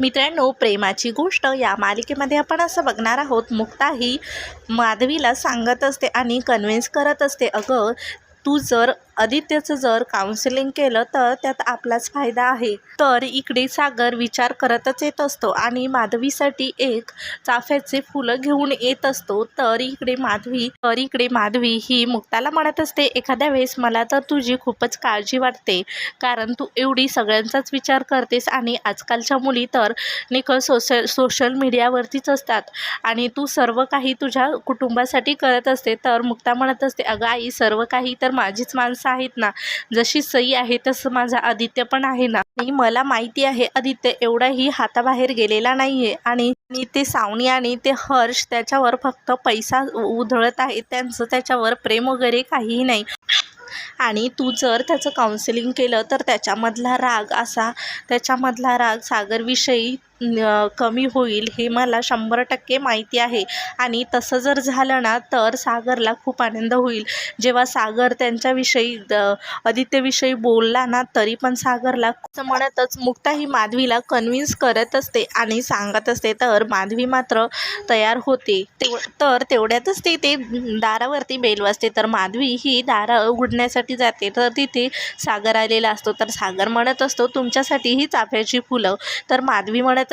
मित्रांनो प्रेमाची गोष्ट या मालिकेमध्ये आपण असं बघणार आहोत. मुक्ता ही माधवीला सांगत असते आणि कन्व्हिन्स करत असते अगं तू जर आदित्यचं जर काउन्सिलिंग केलं तर त्यात आपलाच फायदा आहे. तर इकडे सागर विचार करतच येत असतो आणि माधवीसाठी एक चाफ्याचे फुलं घेऊन येत असतो. तर इकडे माधवी तर इकडे माधवी ही मुक्ताला म्हणत असते एखाद्या वेळेस मला तर तुझी खूपच काळजी वाटते कारण तू एवढी सगळ्यांचाच विचार करतेस आणि आजकालच्या मुली तर निखळ सोशल सोशल मीडियावरतीच असतात आणि तू सर्व काही तुझ्या कुटुंबासाठी करत असते. तर मुक्ता म्हणत असते अगं आई सर्व काही तर माझीच माणसं आहेत ना जशी सई आहे तसं माझा आदित्य पण आहे ना. आणि मला माहिती आहे आदित्य एवढाही हाताबाहेर गेलेला नाही आहे आणि ते सावनी आणि ते हर्ष त्याच्यावर फक्त पैसा उधळत आहे त्यांचं त्याच्यावर प्रेम वगैरे काहीही नाही. आणि तू जर त्याचं काउन्सिलिंग केलं तर त्याच्यामधला राग असा त्याच्यामधला राग सागरविषयी कमी होईल हे मला शंभर टक्के माहिती आहे. आणि तसं जर झालं ना तर सागरला खूप आनंद होईल. जेव्हा सागर त्यांच्याविषयी द- आदित्यविषयी बोलला ना तरी पण सागरला असं म्हणतच मुक्ता ही माधवीला कन्व्हिन्स करत असते आणि सांगत असते तर माधवी मात्र तयार होते. तेव तर तेवढ्यातच ते ते दारावरती बेल वाजते. तर माधवी ही दारं उघडण्यासाठी जाते. तर तिथे सागर आलेला असतो. तर सागर म्हणत असतो तुमच्यासाठी ही चाफ्याची फुलं. तर माधवी म्हणत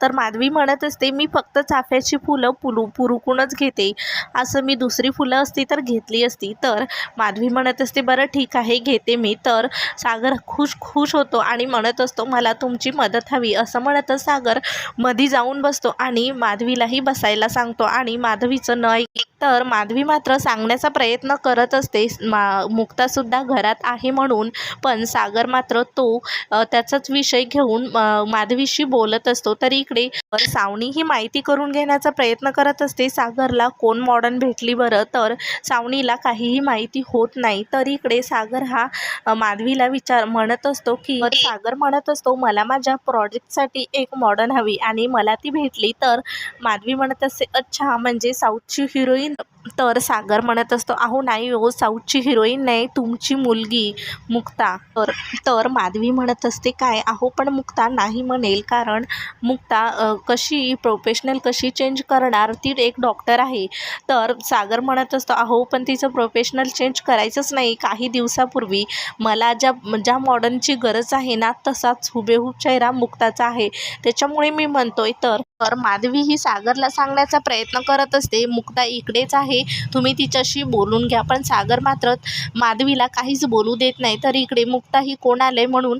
तर माधवी म्हणत असते मी फक्त चाफ्याची फुलं पुलू पुरुकूनच घेते. असं मी दुसरी फुलं असती तर घेतली असती. तर माधवी म्हणत असते बरं ठीक आहे घेते मी. तर सागर खुश खुश होतो आणि म्हणत असतो मला तुमची मदत हवी. असं म्हणतच सागर मधी जाऊन बसतो आणि माधवीलाही बसायला सांगतो आणि माधवीचं न ऐक तर माधवी मात्र सांगण्याचा प्रयत्न करत असते. मा मुक्तासुद्धा घरात आहे म्हणून पण सागर मात्र तो त्याचाच विषय घेऊन माधवीशी बोलत असतो. तरी इकडे सावनी ही माहिती करून घेण्याचा प्रयत्न करत असते सागरला कोण मॉडर्न भेटली बरं? तर सावनीला काहीही माहिती होत नाही. तर इकडे सागर हा माधवीला विचार म्हणत असतो की सागर म्हणत असतो मला माझ्या प्रॉजेक्टसाठी एक मॉडर्न हवी आणि मला ती भेटली. तर माधवी म्हणत असते अच्छा म्हणजे साऊथची हिरोईन तर सागर म्हणत असतो अहो नाही हो साऊथची हिरोईन नाही तुमची मुलगी मुक्ता. तर तर माधवी म्हणत असते काय अहो पण मुक्ता नाही म्हणेल कारण मुक्ता कशी प्रोफेशनल कशी चेंज करणार ती एक डॉक्टर आहे. तर सागर म्हणत असतो अहो पण तिचं प्रोफेशनल चेंज करायचंच नाही काही दिवसापूर्वी मला ज्या ज्या मॉडर्नची गरज आहे ना तसाच हुबेहूब चेहरा मुक्ताचा आहे. त्याच्यामुळे मी म्हणतोय तर तर माधवी ही सागरला सांगण्याचा प्रयत्न करत असते मुक्ता इकडेच आहे तुम्ही तिच्याशी बोलून घ्या. पण सागर मात्र माधवीला काहीच बोलू देत नाही. तर इकडे मुक्ता ही कोण आले म्हणून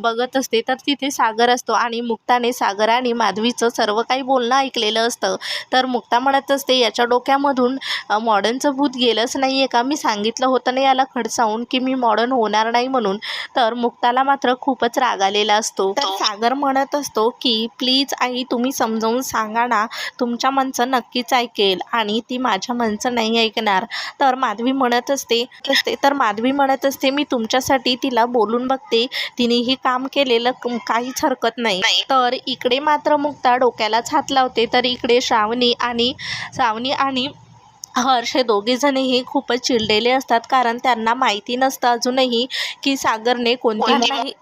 बघत असते. तर तिथे सागर असतो आणि मुक्ताने सागर आणि माधवीचं सर्व काही बोलणं ऐकलेलं असतं. तर मुक्ता म्हणत असते याच्या डोक्यामधून मॉडर्नचं भूत गेलंच नाही आहे का? मी सांगितलं होतं ना याला खडसावून की मी मॉडर्न होणार नाही म्हणून. तर मुक्ताला मात्र खूपच राग आलेला असतो. तर सागर म्हणत असतो की प्लीज आई तुम्ही समजावून सांगा ना तुमच्या मनचं नक्कीच ऐकेल आणि ती माझ्या मनचं नाही ऐकणार. तर माधवी म्हणत असते असते तर माधवी म्हणत असते मी तुमच्यासाठी तिला बोलून बघते. तिनेही काम केलेलं काहीच हरकत नाही. तर इकडे मात्र मुक्ता डोक्यालाच हात लावते तर इकडे श्रावणी आणि श्रावणी आणि हर्ष हे दोघेजणही खूपच चिडलेले असतात कारण त्यांना माहिती नसतं अजूनही की सागरने कोणती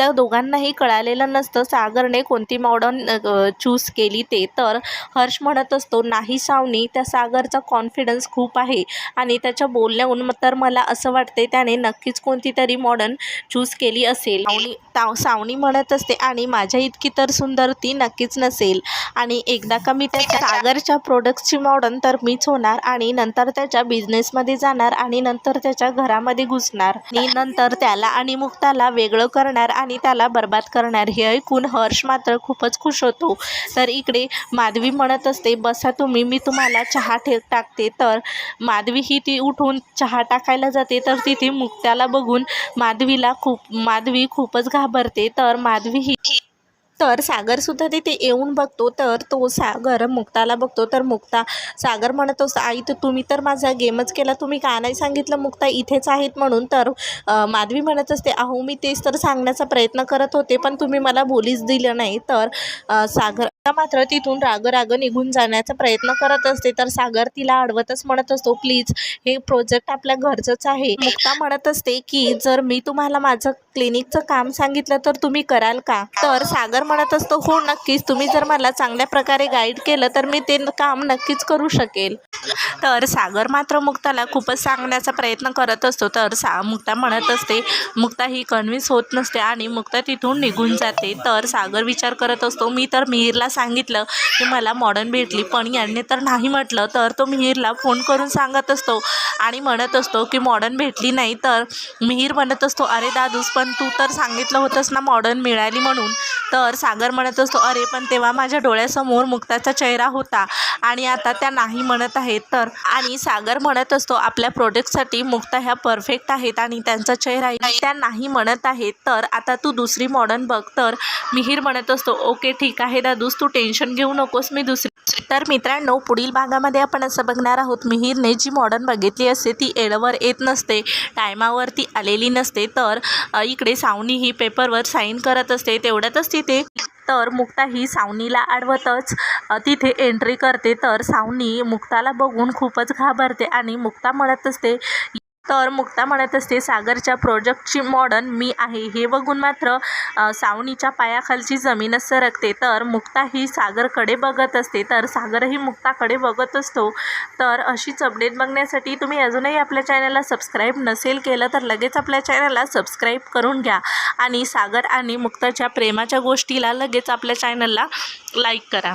त्या दोघांनाही कळालेलं नसतं. सागरने कोणती मॉडर्न चूज केली ते. तर हर्ष म्हणत असतो नाही सावनी त्या सागरचा कॉन्फिडन्स खूप आहे आणि त्याच्या बोलण्याहून तर मला असं वाटते त्याने नक्कीच कोणती तरी मॉडर्न चूज केली असेल. सावनी ताव सावनी म्हणत असते आणि माझ्या इतकी तर सुंदर ती नक्कीच नसेल. आणि एकदा का मी त्या सागरच्या प्रोडक्ट्सची मॉडर्न तर मीच होणार आणि नंतर त्याच्या बिझनेसमध्ये जाणार आणि नंतर त्याच्या घरामध्ये घुसणार. आणि नंतर त्याला आणि मुक्ताला वेगळं करणार आणि आणि त्याला बर्बाद करणार. हे ऐकून हर्ष मात्र खूपच खुश होतो. तर इकडे माधवी म्हणत असते बसा तुम्ही मी तुम्हाला चहा ठे टाकते. तर माधवी ही ती उठून चहा टाकायला जाते. तर तिथे मुक्त्याला बघून माधवीला खूप माधवी खूपच घाबरते. तर माधवी ही तर सागरसुद्धा तिथे येऊन बघतो. तर तो सागर मुक्ताला बघतो. तर मुक्ता सागर म्हणत असतो आई तर तुम्ही तर माझा गेमच केला. तुम्ही का नाही सांगितलं? मुक्ता इथेच आहेत म्हणून. तर माधवी म्हणत असते अहो मी तेच तर सांगण्याचा प्रयत्न करत होते पण तुम्ही मला बोलीच दिलं नाही. तर सागर मात्र तिथून राग राग निघून जाण्याचा प्रयत्न करत असते. तर सागर तिला अडवतच म्हणत असतो प्लीज हे प्रोजेक्ट आपल्या घरचंच आहे. मुक्ता म्हणत असते की जर मी तुम्हाला माझं क्लिनिकचं काम सांगितलं तर तुम्ही कराल का? तर सागर म्हणत असतो हो नक्कीच. तुम्ही जर मला चांगल्या प्रकारे गाईड केलं तर मी ते काम नक्कीच करू शकेल. तर सागर मात्र मुक्ताला खूपच सांगण्याचा प्रयत्न करत असतो. तर सा मुक्ता म्हणत असते मुक्ता ही कन्व्हिन्स होत नसते आणि मुक्ता तिथून निघून जाते. तर सागर विचार करत असतो मी तर मिहीरला सांगितलं की मला मॉडर्न भेटली पण यांनी तर नाही म्हटलं तर तो मिहीरला फोन करून सांगत असतो आणि म्हणत असतो की मॉडर्न भेटली नाही तर मिहीर म्हणत असतो अरे दादूस पण तू तर सांगितलं होतंस ना मॉडर्न मिळाली म्हणून. तर सागर म्हणत असतो अरे पण तेव्हा माझ्या डोळ्यासमोर मुक्ताचा चेहरा होता आणि आता त्या नाही म्हणत आहेत तर. आणि सागर म्हणत असतो आपल्या प्रोडक्टसाठी मुक्ता ह्या परफेक्ट आहेत आणि त्यांचा चेहरा त्या नाही म्हणत आहेत तर आता तू दुसरी मॉडर्न बघ. तर मिहीर म्हणत असतो ओके ठीक आहे दादूस तू टेन्शन घेऊ नकोस मी दुसरी तर मित्रांनो पुढील भागामध्ये आपण असं बघणार आहोत मिहीरने जी मॉडर्न बघितली असते ती एडवर येत नसते टायमावरती आलेली नसते. तर इकडे सावनी ही पेपरवर साईन करत असते तेवढ्यातच तिथे तर मुक्ता ही सावनीला आडवतच तिथे एंट्री करते. तर सावनी मुक्ताला बघून खूपच घाबरते आणि मुक्ता म्हणत असते तर मुक्ता म्हणत असते सागरच्या प्रोजेक्टची मॉडर्न मी आहे. हे बघून मात्र सावणीच्या सावनीच्या पायाखालची जमीनच सरकते. तर मुक्ता ही सागरकडे बघत असते. तर सागरही मुक्ताकडे बघत असतो. तर अशीच अपडेट बघण्यासाठी तुम्ही अजूनही आपल्या चॅनलला सबस्क्राईब नसेल केलं तर लगेच आपल्या चॅनलला सबस्क्राईब करून घ्या. आणि सागर आणि मुक्ताच्या प्रेमाच्या गोष्टीला लगेच आपल्या चॅनलला लाईक करा.